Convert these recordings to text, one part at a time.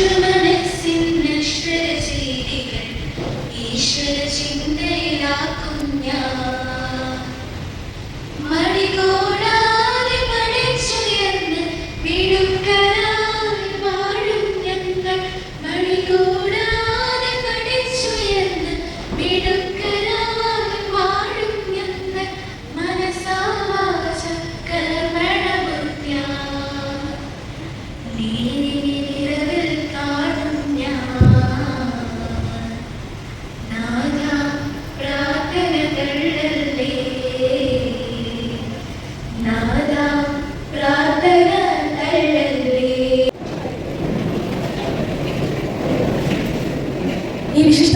fisherman.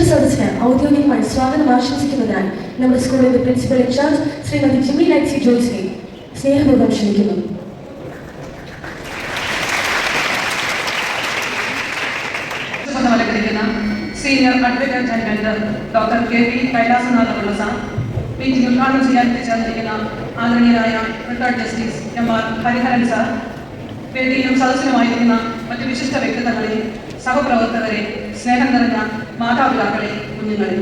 സദസ്സിന് ഔദ്യോഗികമായി സ്വാഗതം ആശംസിക്കുന്നതിനായി നമ്മുടെ സ്കൂളിന്റെ പ്രിൻസിപ്പൽ ഇൻചാർജ് ശ്രീമതി ജിമ്മി ലൈക്സി ജോയ്സിനെ സ്നേഹപൂർവം ക്ഷണിക്കുന്നു. Senior doctor K V Kailasanathapillai sir meeting ഉദ്ഘാടനം ചെയ്യാൻ എത്തിച്ചേർന്നിരിക്കുന്ന ആദരണീയരായ retired justice M R Hariharan sir വേദിയിലും സദസ്സിലുമായിരിക്കുന്ന മറ്റ് വിശിഷ്ട വ്യക്തിത്വങ്ങളെ സഹപ്രവർത്തകരെ സ്നേഹം നിറഞ്ഞ മാതാപിതാക്കളെ കുഞ്ഞുങ്ങളെ.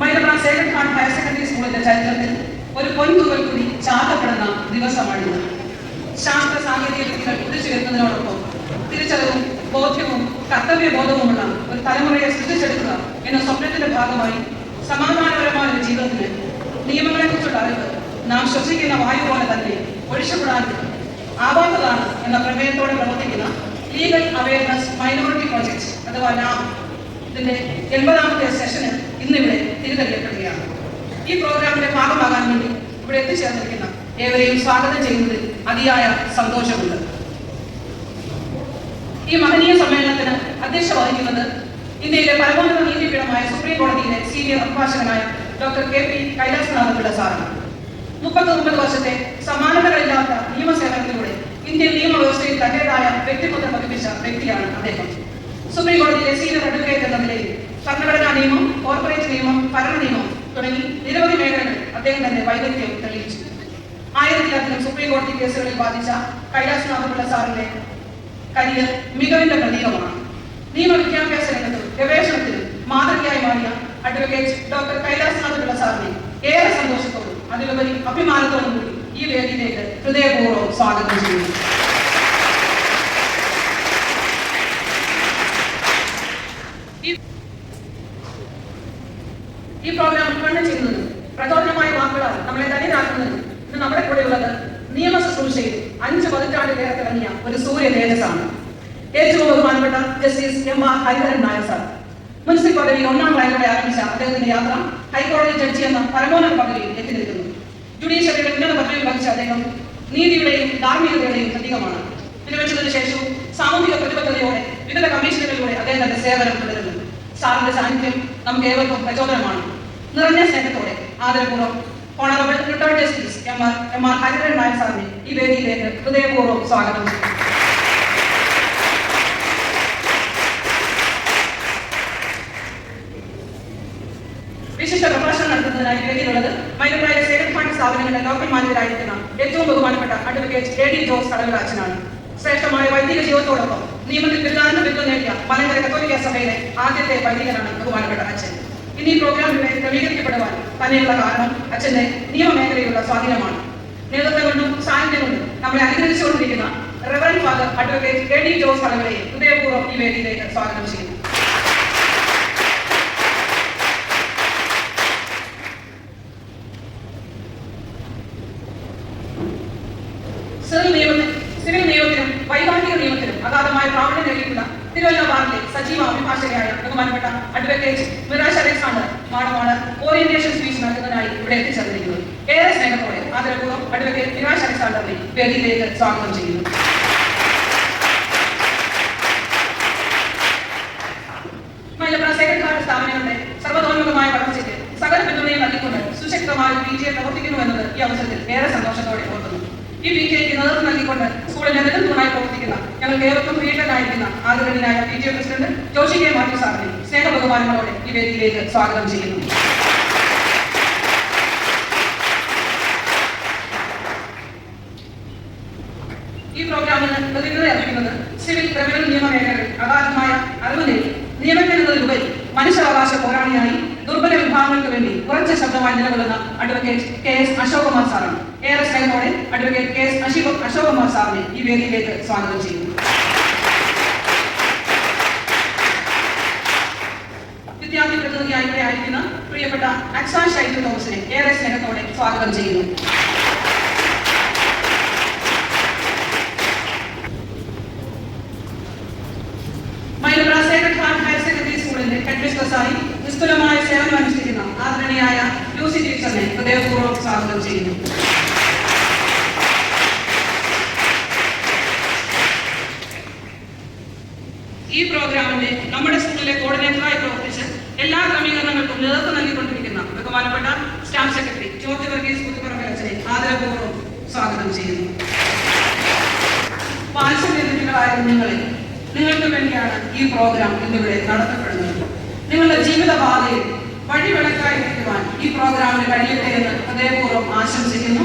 മൈലപ്ര സേവൻ ഹാർട്ട് ഹയർ സെക്കൻഡറി സ്കൂളിന്റെ ചരിത്രത്തിൽ ഒരു പൊൻതുകൾ കൂടി ചാത്തപ്പെടുന്ന ദിവസമാണിത്. ശാസ്ത്ര സാങ്കേതിക വിദ്യകൾ കുതിച്ചുയർത്തുന്നതിനോടൊപ്പം തിരിച്ചറിവും ബോധ്യവും കർത്തവ്യബോധവുമുള്ള ഒരു തലമുറയെ സൃഷ്ടിച്ചെടുക്കുക എന്ന സ്വപ്നത്തിന്റെ ഭാഗമായി സമാധാനപരമായ ഒരു ജീവിതത്തിന് നിയമങ്ങളെക്കുറിച്ചുള്ള അറിവ് നാം ശ്വസിക്കുന്ന വായു പോലെ തന്നെ ഒഴിച്ചുകൂടാൻ ആവാത്തതാണ് എന്ന പ്രമേയത്തോടെ പ്രവർത്തിക്കുന്ന ലീഗൽ അവയർനെസ് മൈനോറിറ്റി പ്രോജക്ട് അഥവാ നാം ഇതിന്റെ എൺപതാമത്തെ സെഷന് ഇന്നിവിടെ തിരിതെളിയപ്പെടുകയാണ് ഈ പ്രോഗ്രാമിന്റെ ഭാഗമാകാൻ വേണ്ടി ഇവിടെ എത്തിച്ചേർന്നിരിക്കുന്ന ഏവരെയും സ്വാഗതം ചെയ്യുന്നതിൽ അതിയായ സന്തോഷമുണ്ട്. ഈ മഹനീയ സമ്മേളനത്തിന് അധ്യക്ഷ വഹിക്കുന്നത് ഇന്ത്യയിലെ പരമോന്നത നീതിപീഠമായ സുപ്രീം കോടതിയിലെ സീനിയർ അഭിഭാഷകനായ ഡോക്ടർ കെ പി കൈലാസനാഥപിള്ള സാറാണ്. മുപ്പത്തൊമ്പത് വർഷത്തെ സമാനതകളില്ലാത്ത നിയമസേവനത്തിലൂടെ ഇന്ത്യൻ നിയമവ്യവസ്ഥയിൽ തന്റേതായ വ്യക്തിമുദ്ര പതിപ്പിച്ച വ്യക്തിയാണ് അദ്ദേഹം. സുപ്രീം കോടതിയിലെ സീനിയർ അഡ്വക്കേറ്റ് എന്ന നിലയിൽ ഭരണഘടനാ നിയമം കോർപ്പറേറ്റ് നിയമം ഭരണ തുടങ്ങി നിരവധി മേഖലകളിൽ അദ്ദേഹം തന്റെ വൈദഗ്ധ്യം തെളിയിച്ചു. ആയിരത്തിലധികം സുപ്രീം കോടതി കേസുകളിൽ ബാധിച്ച കൈലാസനാഥപിള്ള സാറിന്റെ കരിയർ മികവിന്റെ പ്രതീകമാണ്. നിയമ വിദ്യാഭ്യാസ രംഗത്തും ഗവേഷണത്തിലും മാതൃകയായി മാറിയ അഡ്വക്കേറ്റ് ഡോക്ടർ കൈലാസനാഥപിള്ള സാറിനെ ഏറെ സന്തോഷത്തോടും അതിലുപരി അഭിമാനത്തോടും കൂടി ഈ വേദിയിലേക്ക് ഹൃദയപൂർവം സ്വാഗതം ചെയ്യുന്നു. ഈ പ്രോഗ്രാം ഉത്പന്നം ചെയ്യുന്നത് പ്രചോദനമായ വാക്കുകൾ നമ്മളെ ധന്യരാക്കുന്നതിനും ഇന്ന് നമ്മുടെ കൂടെയുള്ളത് നിയമ ശുശ്രൂഷയിൽ അഞ്ച് പതിറ്റാണ്ടിലേറെ ഇറങ്ങിയ ഒരു സൂര്യ തേജസ്സാണ്. ഏറ്റവും ബഹുമാനപ്പെട്ട justice M R Hariharan Nair sir. Municipal പദവിയിൽ ഒന്നാം റാങ്കോടെ ആരംഭിച്ച അദ്ദേഹത്തിന്റെ യാത്ര ഹൈക്കോടതി ജഡ്ജി എന്ന പരമോന്നത പദവിയിൽ എത്തി നിൽക്കുന്നു ജുഡീഷ്യറിയുടെ ഉന്നത പദവിയിൽ വഹിച്ച അദ്ദേഹം നീതിയുടെയും ധാർമ്മികതയുടെയും പ്രതീകമാണ്. വിരമിച്ചതിനു ശേഷവും സാമൂഹിക പ്രതിബദ്ധതയോടെ വിവിധ കമ്മീഷനുകളിലൂടെ അദ്ദേഹത്തിന്റെ സേവനം തുടരുന്നു. സാറിന്റെ സാന്നിധ്യം നമുക്ക് ഏവർക്കും പ്രചോദനമാണ്. നിറഞ്ഞ സ്നേഹത്തോടെ ആദരപൂർവം honourable retired justice M R M R Hariharan Nair സാറിനെ ഈ വേദിയിലേക്ക് ഹൃദയപൂർവം സ്വാഗതം. ചെയ്യുന്നു വിശിഷ്ട പ്രഭാഷണം നടത്തുന്നതിനായി വേദിയിലുള്ളത് മൈലപ്രായ സേവന ഫണ്ട് സ്ഥാപനങ്ങളുടെ ലോക്കൽ മാനേജരായിരിക്കുന്ന ഏറ്റവും ബഹുമാനപ്പെട്ട അഡ്വക്കേറ്റ് എ ഡി ജോസ് കടവരാജനാണ് ശ്രേഷ്ഠമായ വൈദിക ജീവിതത്തോടൊപ്പം നിയമത്തിൽ ബിരുദാനന്ദ ബിരുദം നേടിയ മലങ്കര കത്തോലിക്ക സഭയിലെ ആദ്യത്തെ പണ്ഡിതനാണ് ബഹുമാനപ്പെട്ട അച്ഛൻ. ഇന്ന് ഈ പ്രോഗ്രാമിലൂടെ ക്രമീകരിക്കപ്പെടുവാൻ തന്നെയുള്ള കാരണം അച്ഛന്റെ നിയമമേഖലയിലുള്ള സ്വാധീനമാണ്. നേതൃത്വം കൊണ്ടും സാന്നിധ്യം കൊണ്ടും നമ്മളെ അനുഗ്രഹിച്ചുകൊണ്ടിരിക്കുന്ന reverend father advocate K D Jose തലവരെയും ഹൃദയപൂർവം ഈ വേദിയിലേക്ക് സ്വാഗതം ചെയ്യുന്നു. സിവിൽ നിയമത്തിൽ സിവിൽ നിയമത്തിനും വൈവാഹിക നിയമത്തിനും അഗാധമായ പ്രാവീണ്യം നേടിയിട്ടുള്ള തിരുവല്ല ബാറിലെ സജീവ അഭിഭാഷകയായ ബഹുമാനപ്പെട്ട അഡ്വക്കേറ്റ് മിറാഷ് അലക്സാണ്ടർ മാഡമാണ് ഓറിയന്റേഷൻ സ്പീച്ച് നൽകുന്നതിനായി ഇവിടെ എത്തിച്ചേർന്നിരിക്കുന്നത്. ഏറെ സ്നേഹത്തോടെ ആദരപൂർവം അഡ്വക്കേറ്റ് മിറാഷ് അലക്സാണ്ടറിനെ വേദിയിലേക്ക് സ്വാഗതം ചെയ്യുന്നു. സെക്രട്ടറി സ്ഥാപനങ്ങളുടെ സർവതോന്മുഖമായ വളർച്ചയ്ക്ക് സകല പിന്തുണയും നൽകിക്കൊണ്ട് സുശക്തമായ ബി ജെ പ്രവർത്തിക്കുന്നുവെന്നത് ഈ അവസരത്തിൽ ഏറെ സന്തോഷത്തോടെ ഓർക്കുന്നു. ഈ പി കെക്ക് നേതൃത്വം നൽകിക്കൊണ്ട് സ്കൂളിന്റെ നെടുന്തൂണായി പ്രവർത്തിക്കുന്ന ഞങ്ങൾക്ക് ഏവർക്കും പ്രിയങ്കനായിരിക്കുന്ന ആദരണീയനായ P T president Joshy K Mathew സാറിനെ സ്നേഹബഹുമാനങ്ങളോടെ ഈ വേദിയിലേക്ക് സ്വാഗതം ചെയ്യുന്നു. ഈ പ്രോഗ്രാമിന് പ്രതിജ്ഞത അർപ്പിക്കുന്നത് സിവിൽ ക്രിമിനൽ നിയമ മേഖലകളിൽ അഗാധമായ അറിവ് നേടി. നിയമജ്ഞനതിലുപരി മനുഷ്യാവകാശ പോരാളിയായി ദുർബല വിഭാഗങ്ങൾക്ക് വേണ്ടി ഉറച്ച ശബ്ദമായി നിലകൊള്ളുന്ന advocate K S Ashok Kumar സാറാണ്. സ്വാഗതം ചെയ്യുന്നു Mylapra sacred heart higher secondary സ്കൂളിന്റെ ഹെഡ് മിസ്ട്രസ്സായി നിസ്തുലമായ സേവനം അനുഷ്ഠിക്കുന്ന ആദരണീയായ ലൂസി ടീച്ചറിനെ ഹൃദയപൂർവം സ്വാഗതം ചെയ്യുന്നു ഈ പ്രോഗ്രാമിന്റെ നമ്മുടെ സ്കൂളിലെ കോർഡിനേറ്ററായി പ്രവർത്തിച്ച് എല്ലാ ക്രമീകരണങ്ങൾക്കും നേതൃത്വം നൽകിക്കൊണ്ടിരിക്കുന്ന ബഹുമാനപ്പെട്ട സ്റ്റാഫ് സെക്രട്ടറി ജോർജ് വർഗീസ് കുത്തിപ്പറമ്പലച്ചനെ ആദരപൂർവം സ്വാഗതം ചെയ്യുന്നു. വാത്സല്യനിധികളായ നിങ്ങളെ നിങ്ങൾക്ക് വേണ്ടിയാണ് ഈ പ്രോഗ്രാം ഇന്നിവിടെ നടത്തപ്പെടുന്നത്. നിങ്ങളുടെ ജീവിതപാതയിൽ വഴിവിളക്കായി നിൽക്കുവാൻ ഈ പ്രോഗ്രാമിന് കഴിയട്ടെ എന്ന് ഹൃദയപൂർവം ആശംസിക്കുന്നു.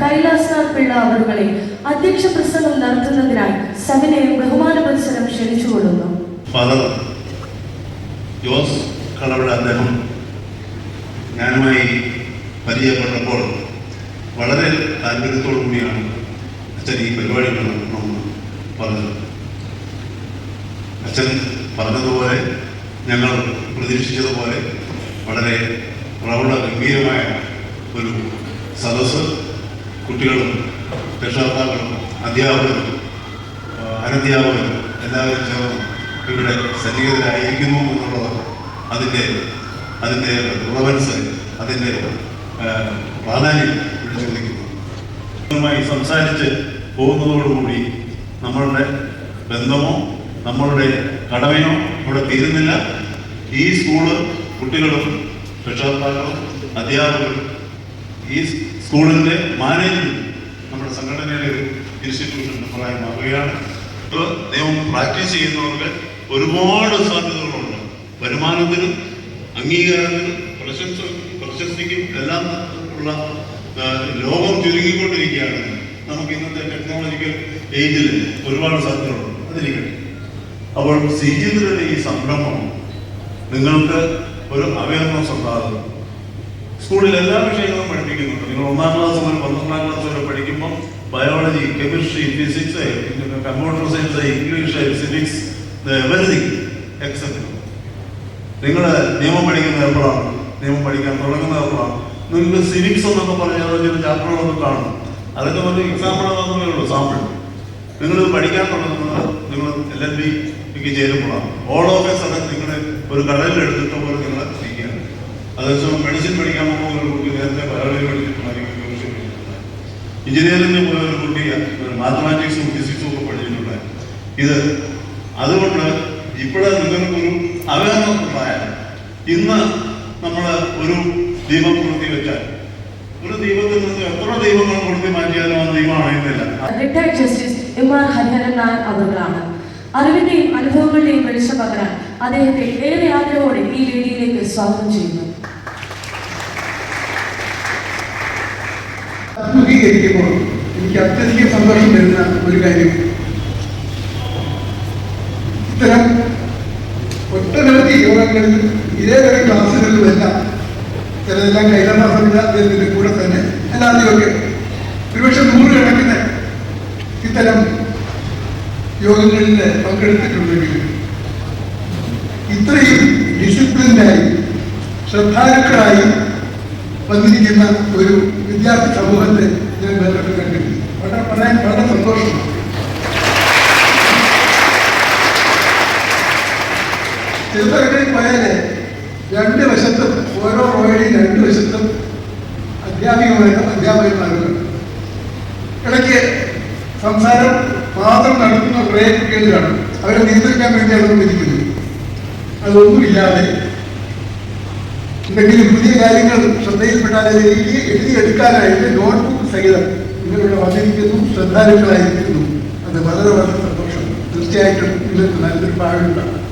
കൈലാസനാഥ് പിള്ള അവർകളെ അധ്യക്ഷ പ്രസംഗം നടത്തുന്നതിനായി സവിനയം ബഹുമാന മത്സരം ക്ഷണിച്ചുകൊള്ളുന്നു ഫാദർ അദ്ദേഹം ഞാനുമായി പരിചയപ്പെട്ടപ്പോൾ വളരെ താല്പര്യത്തോടു കൂടിയാണ് അച്ഛൻ ഈ പരിപാടി നടത്തണമെന്ന് പറഞ്ഞത് അച്ഛൻ പറഞ്ഞതുപോലെ ഞങ്ങൾ പ്രതീക്ഷിച്ചതുപോലെ വളരെ പ്രൗഢ ഗംഭീരമായ ഒരു സദസ്സ് കുട്ടികളും രക്ഷകർത്താക്കളും അധ്യാപകരും അനധ്യാപകരും എല്ലാവരും ചേർന്ന് ഇവിടെ സന്നിഹിതരായിരിക്കുന്നു എന്നുള്ളത് അതിന്റെ അതിന്റെ റിലവൻസ് അതിന്റെ പ്രാധാന്യം ഇവിടെ ചോദിക്കുന്നു. സംസാരിച്ച് പോകുന്നതോടുകൂടി നമ്മളുടെ ബന്ധമോ നമ്മളുടെ കടമയോ ഇവിടെ തീരുന്നില്ല. ഈ സ്കൂൾ കുട്ടികളും രക്ഷകർത്താക്കളും അധ്യാപകരും ഈ സ്കൂളിന്റെ മാനേജ്മെന്റ് നമ്മുടെ സംഘടനയിലെ ഒരു ഇൻസ്റ്റിറ്റ്യൂഷൻ പ്രായം മാറുകയാണ് ഇത് നിയമം പ്രാക്ടീസ് ചെയ്യുന്നവർക്ക് ഒരുപാട് സാധ്യതകളുണ്ട്. വരുമാനത്തിനും അംഗീകാരത്തിനും പ്രശംസ പ്രശസ്തിക്കും എല്ലാം ഉള്ള ലോകം ചുരുങ്ങിക്കൊണ്ടിരിക്കുകയാണ്. നമുക്ക് ഇന്നത്തെ ടെക്നോളജിക്കൽ ഏജിൽ ഒരുപാട് സാധ്യതകളുണ്ട്. അതിരിക്കട്ടെ. അപ്പോൾ സിജിന്ദ്രന്റെ ഈ സംരംഭം നിങ്ങൾക്ക് ഒരു അവയർനെസ് ഉണ്ടാകും. സ്കൂളിൽ എല്ലാ വിഷയങ്ങളും പഠിപ്പിക്കുന്നുണ്ട് നിങ്ങൾ ഒന്നാം ക്ലാസ് മുതൽ പന്ത്രണ്ടാം ക്ലാസ് വരെ പഠിക്കുമ്പോൾ biology chemistry physics computer science English civics everything except നിങ്ങൾ നിയമം പഠിക്കുന്നത് എപ്പോഴാണ്? നിയമം പഠിക്കാൻ തുടങ്ങുന്നത് എപ്പോഴാണ്? നിങ്ങൾക്ക് സിവിക്സ് എന്നൊക്കെ പറഞ്ഞാൽ ചില ചാപ്റ്ററുകളൊക്കെ കാണും. അതൊക്കെ ഒരു എക്സാമ്പിൾ മാത്രമേ ഉള്ളൂ സാമ്പിൾ നിങ്ങൾ പഠിക്കാൻ തുടങ്ങുന്നത് നിങ്ങൾ എൽ എൽ ബിക്ക് ചേരുമ്പോഴാണ്. ഓൾ ഓഫ് എ സഡൻ നിങ്ങൾ ഒരു കടലിൽ എടുത്തിട്ട് പോലെ നിങ്ങൾ അതേസമയം മെഡിസിൻ പഠിക്കാൻ പോകുന്ന അദ്ദേഹത്തിന്റെ പലവഴി പഠിച്ചിട്ടുണ്ട് അല്ലെങ്കിൽ ഒരു കുട്ടി മാത്തമാറ്റിക്സും ഫിസിക്സും ഒക്കെ പഠിച്ചിട്ടുണ്ട് ഇത് അതുകൊണ്ട് ഇവിടെ നിങ്ങൾക്കൊരു അവയർനെസ് ഉണ്ടായാൽ ഇന്ന് നമ്മൾ ഒരു ദീപം കൊളുത്തി വെച്ചാൽ ഒരു ദീപത്തിൽ നിന്ന് എത്ര ദൈവങ്ങൾ കൊളുത്തി മാറ്റിയാലും ആ ദീപം അണയുന്നില്ല. അറിവിന്റെയും അനുഭവങ്ങളുടെയും വെളിച്ചം പകരാൻ അദ്ദേഹത്തെ ഏറെ ആഗ്രഹോടെ ഈ രീതിയിലേക്ക് സ്വാഗതം ചെയ്യുന്നു. അഭിമുഖീകരിക്കുമ്പോൾ എനിക്ക് അത്യധികം സന്തോഷം തരുന്ന ഒരു കാര്യം. ഇത്തരം ഒട്ടനവധി യോഗങ്ങളിൽ ഇതേവരെ ക്ലാസ്സുകളിലുമെല്ലാം ചിലതെല്ലാം കൈലാസ സംവിധാനത്തിന്റെ കൂടെ തന്നെ അല്ലാതെയൊക്കെ ഒരുപക്ഷെ നൂറുകണക്കിന് ഇത്തരം യോഗങ്ങളിൽ പങ്കെടുത്തിട്ടുണ്ടെങ്കിൽ ഇത്രയും ഡിസിപ്ലിൻഡായി ശ്രദ്ധാലുക്കളായി വന്നിരിക്കുന്ന ഒരു വിദ്യാർത്ഥി സമൂഹത്തെ ഞാൻ ബന്ധപ്പെട്ട് കണ്ടിട്ടുണ്ട്. വളരെ പറയാൻ വളരെ സന്തോഷമാണ്. ചെറുപ്പങ്ങളിൽ പോയാൽ രണ്ട് വശത്തും ഓരോ റോയുടെയും രണ്ട് വശത്തും അധ്യാപികമായിട്ടും അധ്യാപകന്മാരും ഇടയ്ക്ക് സംസാരം മാത്രം നടത്തുന്ന കുറേ കുട്ടികൾ കാണും അവരെ നിയന്ത്രിക്കാൻ വേണ്ടി ഇരിക്കുന്നത്. അതൊന്നുമില്ലാതെ എന്തെങ്കിലും പുതിയ കാര്യങ്ങൾ ശ്രദ്ധയിൽപ്പെട്ടാൽ എഴുതി എഴുതിയെടുക്കാനായിട്ട് നോട്ട്ബുക്ക് സഹിതം നിങ്ങളിവിടെ വന്നിരിക്കുന്നു ശ്രദ്ധാലുക്കളായിരിക്കുന്നു. അത് വളരെ വളരെ സന്തോഷം. തീർച്ചയായിട്ടും നിങ്ങൾക്ക് നല്ലൊരു ഭാവിയുണ്ടാകും